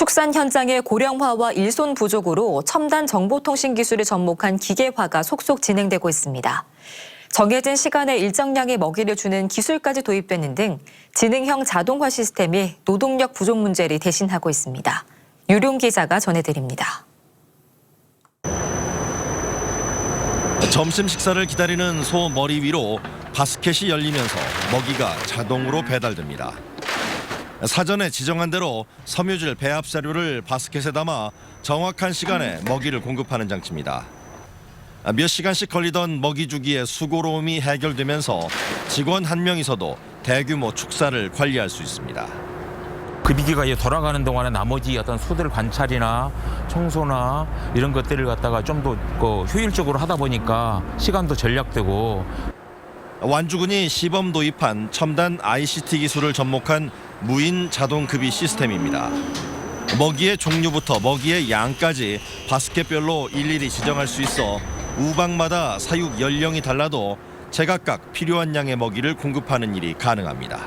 축산 현장의 고령화와 일손 부족으로 첨단 정보통신 기술에 접목한 기계화가 속속 진행되고 있습니다. 정해진 시간에 일정량의 먹이를 주는 기술까지 도입되는 등 지능형 자동화 시스템이 노동력 부족 문제를 대신하고 있습니다. 유룡 기자가 전해드립니다. 점심 식사를 기다리는 소 머리 위로 바스켓이 열리면서 먹이가 자동으로 배달됩니다. 사전에 지정한 대로 섬유질 배합 사료를 바스켓에 담아 정확한 시간에 먹이를 공급하는 장치입니다. 몇 시간씩 걸리던 먹이 주기의 수고로움이 해결되면서 직원 한 명이서도 대규모 축사를 관리할 수 있습니다. 급이기가 이제 돌아가는 동안에 나머지 어떤 소들 관찰이나 청소나 이런 것들을 갖다가 좀 더 효율적으로 하다 보니까 시간도 절약되고 완주군이 시범 도입한 첨단 ICT 기술을 접목한 무인 자동 급이 시스템입니다. 먹이의 종류부터 먹이의 양까지 바스켓별로 일일이 지정할 수 있어 우방마다 사육 연령이 달라도 제각각 필요한 양의 먹이를 공급하는 일이 가능합니다.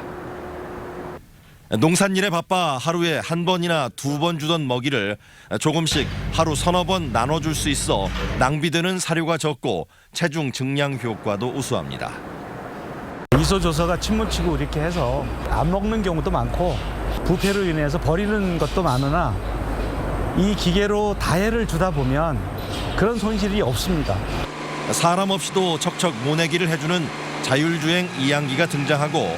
농산일에 바빠 하루에 한 번이나 두 번 주던 먹이를 조금씩 하루 서너 번 나눠줄 수 있어 낭비되는 사료가 적고 체중 증량 효과도 우수합니다. 미소 조서가 침문치고 이렇게 해서 안 먹는 경우도 많고 부패로 인해서 버리는 것도 많으나 이 기계로 다해를 주다 보면 그런 손실이 없습니다. 사람 없이도 척척 모내기를 해주는 자율주행 이양기가 등장하고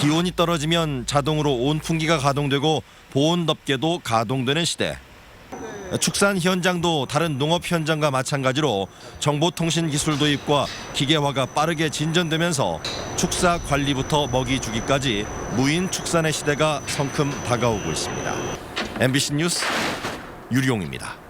기온이 떨어지면 자동으로 온풍기가 가동되고 보온 덮개도 가동되는 시대. 축산 현장도 다른 농업 현장과 마찬가지로 정보통신 기술 도입과 기계화가 빠르게 진전되면서 축사 관리부터 먹이 주기까지 무인 축산의 시대가 성큼 다가오고 있습니다. MBC 뉴스 유리용입니다.